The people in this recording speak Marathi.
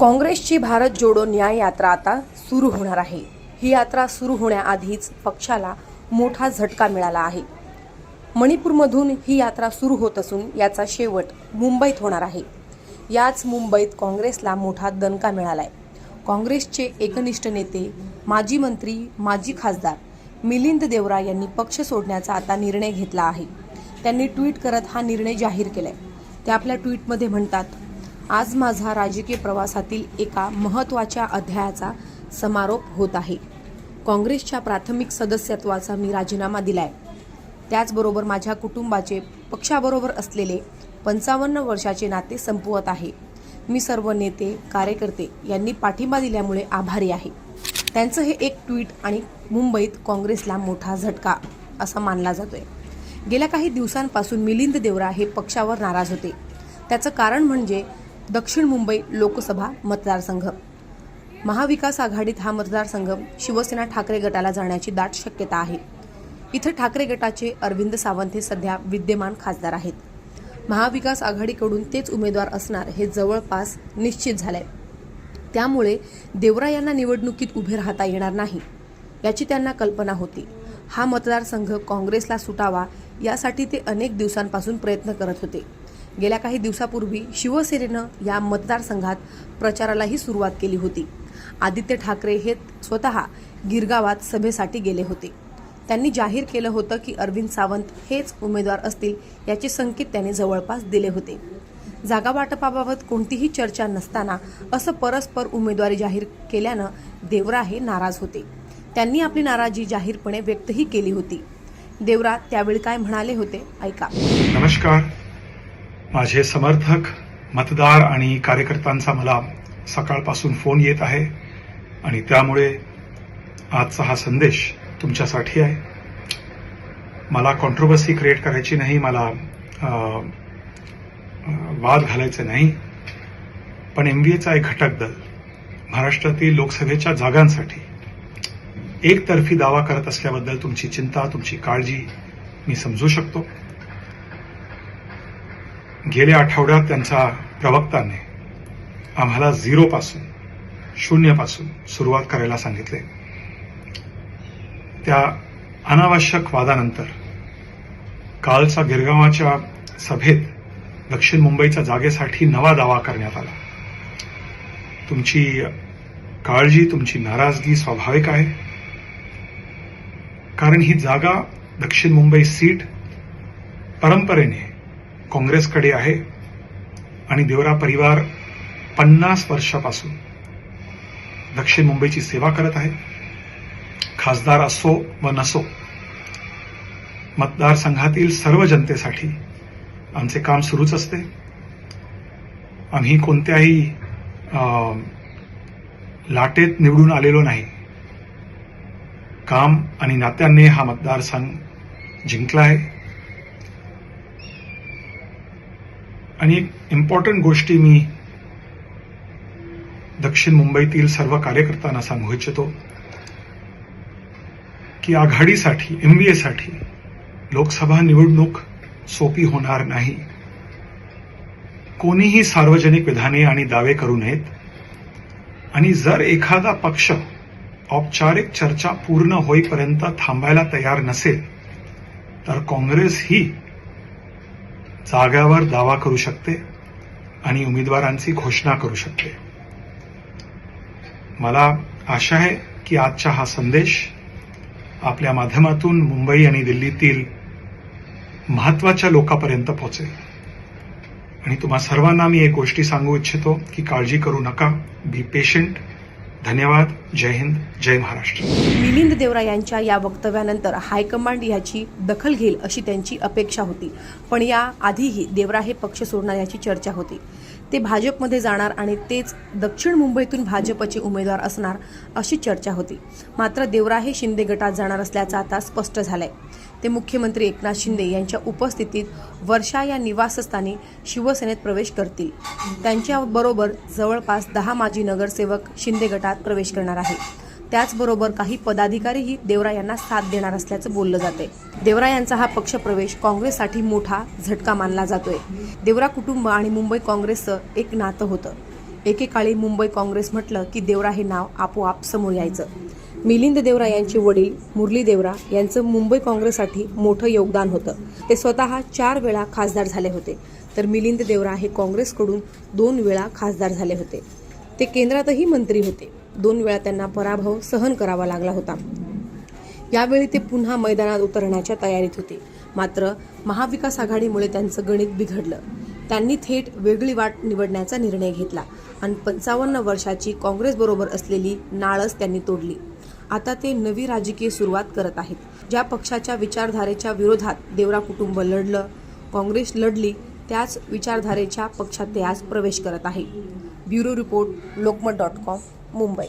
काँग्रेसची भारत जोडो न्याय यात्रा आता सुरू होणार आहे. ही यात्रा सुरू होण्याआधीच पक्षाला मोठा झटका मिळाला आहे. मणिपूरमधून ही यात्रा सुरू होत असून याचा शेवट मुंबईत होणार आहे. याच मुंबईत काँग्रेसला मोठा दणका मिळाला आहे काँग्रेसचे एकनिष्ठ नेते माजी मंत्री माजी खासदार मिलिंद देवरा यांनी पक्ष सोडण्याचा आता निर्णय घेतला आहे. त्यांनी ट्विट करत हा निर्णय जाहीर केलाय. ते आपल्या ट्विटमध्ये म्हणतात आज माझा राजकीय प्रवासातील एका महत्त्वाच्या अध्यायाचा समारोप होत आहे. काँग्रेसच्या प्राथमिक सदस्यत्वाचा मी राजीनामा दिलाय. त्याचबरोबर माझ्या कुटुंबाचे पक्षाबरोबर असलेले पंचावन्न वर्षाचे नाते संपवत आहे. मी सर्व नेते कार्यकर्ते यांनी पाठिंबा दिल्यामुळे आभारी आहे. त्यांचं हे एक ट्विट आणि मुंबईत काँग्रेसला मोठा झटका असा मानला जातोय. गेल्या काही दिवसांपासून मिलिंद देवरा हे पक्षावर नाराज होते. त्याचं कारण म्हणजे दक्षिण मुंबई लोकसभा मतदारसंघ. महाविकास आघाडीत हा मतदारसंघ शिवसेना ठाकरे गटाला जाण्याची दाट शक्यता आहे. इथं ठाकरे गटाचे अरविंद सावंत हे सध्या विद्यमान खासदार आहेत. महाविकास आघाडीकडून तेच उमेदवार असणार हे जवळपास निश्चित झालंय. त्यामुळे देवरा यांना निवडणुकीत उभे राहता येणार नाही याची त्यांना कल्पना होती. हा मतदारसंघ काँग्रेसला सुटावा यासाठी ते अनेक दिवसांपासून प्रयत्न करत होते. गेल्या काही दिवसापूर्वी शिवसेनेनं या मतदारसंघात प्रचारालाही सुरुवात केली होती. आदित्य ठाकरे हे स्वतः गिरगावात सभेसाठी गेले होते. त्यांनी जाहीर केलं होतं की अरविंद सावंत हेच उमेदवार असतील याचे संकेत त्यांनी जवळपास दिले होते. जागा वाटपाबाबत कोणतीही चर्चा नसताना असं परस्पर उमेदवारी जाहीर केल्यानं देवरा हे नाराज होते. त्यांनी आपली नाराजी जाहीरपणे व्यक्तही केली होती. देवरा त्यावेळी काय म्हणाले होते? ऐका. नमस्कार. माझे समर्थक मतदार आणि कार्यकर्त्यांचा मला सकाळपासून फोन येत आहे आणि त्यामुळे आजचा हा संदेश तुमच्यासाठी आहे. मला कॉन्ट्रोवर्सी क्रिएट करायची नाही मला वाद घालायचे नाही. पण एम एचा एक घटक दल महाराष्ट्रातील लोकसभेच्या जागांसाठी एकतर्फी दावा करत असल्याबद्दल तुमची चिंता तुमची काळजी मी समजू शकतो. गेल्या आठवड्यात त्यांच्या प्रवक्ताने आम्हाला झिरोपासून शून्यपासून सुरुवात करायला सांगितले. त्या अनावश्यक वादानंतर कालचा गिरगावाच्या सभेत दक्षिण मुंबईच्या जागेसाठी नवा दावा करण्यात आला. तुमची काळजी तुमची नाराजगी स्वाभाविक आहे. कारण ही जागा दक्षिण मुंबई सीट परंपरेने काँग्रेसकडे आहे आणि देवरा परिवार पन्नास वर्षापासून दक्षिण मुंबईची सेवा करत आहे. खासदार असो व नसो मतदारसंघातील सर्व जनतेसाठी आमचे काम सुरूच असते. आम्ही कोणत्याही लाटेत निवडून आलेलो नाही. काम आणि नात्याने हा मतदारसंघ जिंकला आहे. आणि एक इम्पॉर्टंट गोष्टी मी दक्षिण मुंबईतील सर्व कार्यकर्त्यांना सांगू इच्छितो की आघाडीसाठी एम बी एसाठी लोकसभा निवडणूक सोपी होणार नाही. कोणीही सार्वजनिक विधाने आणि दावे करू नयेत. आणि जर एखादा पक्ष औपचारिक चर्चा पूर्ण होईपर्यंत थांबायला तयार नसेल तर काँग्रेस ही जाग्यावर दावा करू शकते आणि उमेदवारांची घोषणा करू शकते. मला आशा आहे की आजचा हा संदेश आपल्या माध्यमातून मुंबई आणि दिल्लीतील महत्त्वाच्या लोकांपर्यंत पोहोचेल. आणि तुम्हा सर्वांना मी एक गोष्टी सांगू इच्छितो की काळजी करू नका बी पेशंट धन्यवाद. जय हिंद. जय महाराष्ट्र. मिलिंद देवरा यांच्या या वक्तव्यानंतर हायकमांड याची दखल घेईल अशी त्यांची अपेक्षा होती. पण या आधीही देवरा हे पक्ष सोडणार याची चर्चा होती. ते भाजपमध्ये जाणार आणि तेच दक्षिण मुंबईतून भाजपचे उमेदवार असणार अशी चर्चा होती. मात्र देवरा हे शिंदे गटात जाणार असल्याचं आता स्पष्ट झालंय. ते मुख्यमंत्री एकनाथ शिंदे यांच्या उपस्थितीत वर्षा या निवासस्थानी शिवसेनेत प्रवेश करतील. त्यांच्याबरोबर जवळपास दहा माजी नगरसेवक शिंदे गटात प्रवेश करणार आहे त्याचबरोबर काही पदाधिकारीही देवरा यांना साथ देणार असल्याचं बोललं जाते देवरा यांचा हा पक्षप्रवेश काँग्रेससाठी मोठा झटका मानला जातोय. देवरा कुटुंब आणि मुंबई काँग्रेसचं एक नातं होतं. एकेकाळी मुंबई काँग्रेस म्हटलं की देवरा हे नाव आपोआप समोर यायचं. मिलिंद देवरा यांचे वडील मुरली देवरा यांचं मुंबई काँग्रेससाठी मोठं योगदान होतं. ते स्वतः चार वेळा खासदार झाले होते. तर मिलिंद देवरा हे काँग्रेसकडून दोन वेळा खासदार झाले होते. ते केंद्रातही मंत्री होते. दोन वेळा त्यांना पराभव सहन करावा लागला होता. यावेळी ते पुन्हा मैदानात उतरण्याच्या तयारीत होते. मात्र महाविकास आघाडीमुळे त्यांचं गणित बिघडलं. त्यांनी थेट वेगळी वाट निवडण्याचा निर्णय घेतला आणि पंचावन्न वर्षाची काँग्रेसबरोबर असलेली नाळच त्यांनी तोडली. आता ते नवी राजकीय सुरुवात करत आहेत. ज्या पक्षाच्या विचारधारेच्या विरोधात देवरा कुटुंब लढलं काँग्रेस लढली त्याच विचारधारेच्या पक्षात ते आज प्रवेश करत आहे. Bureau report Lokmat dot com Mumbai.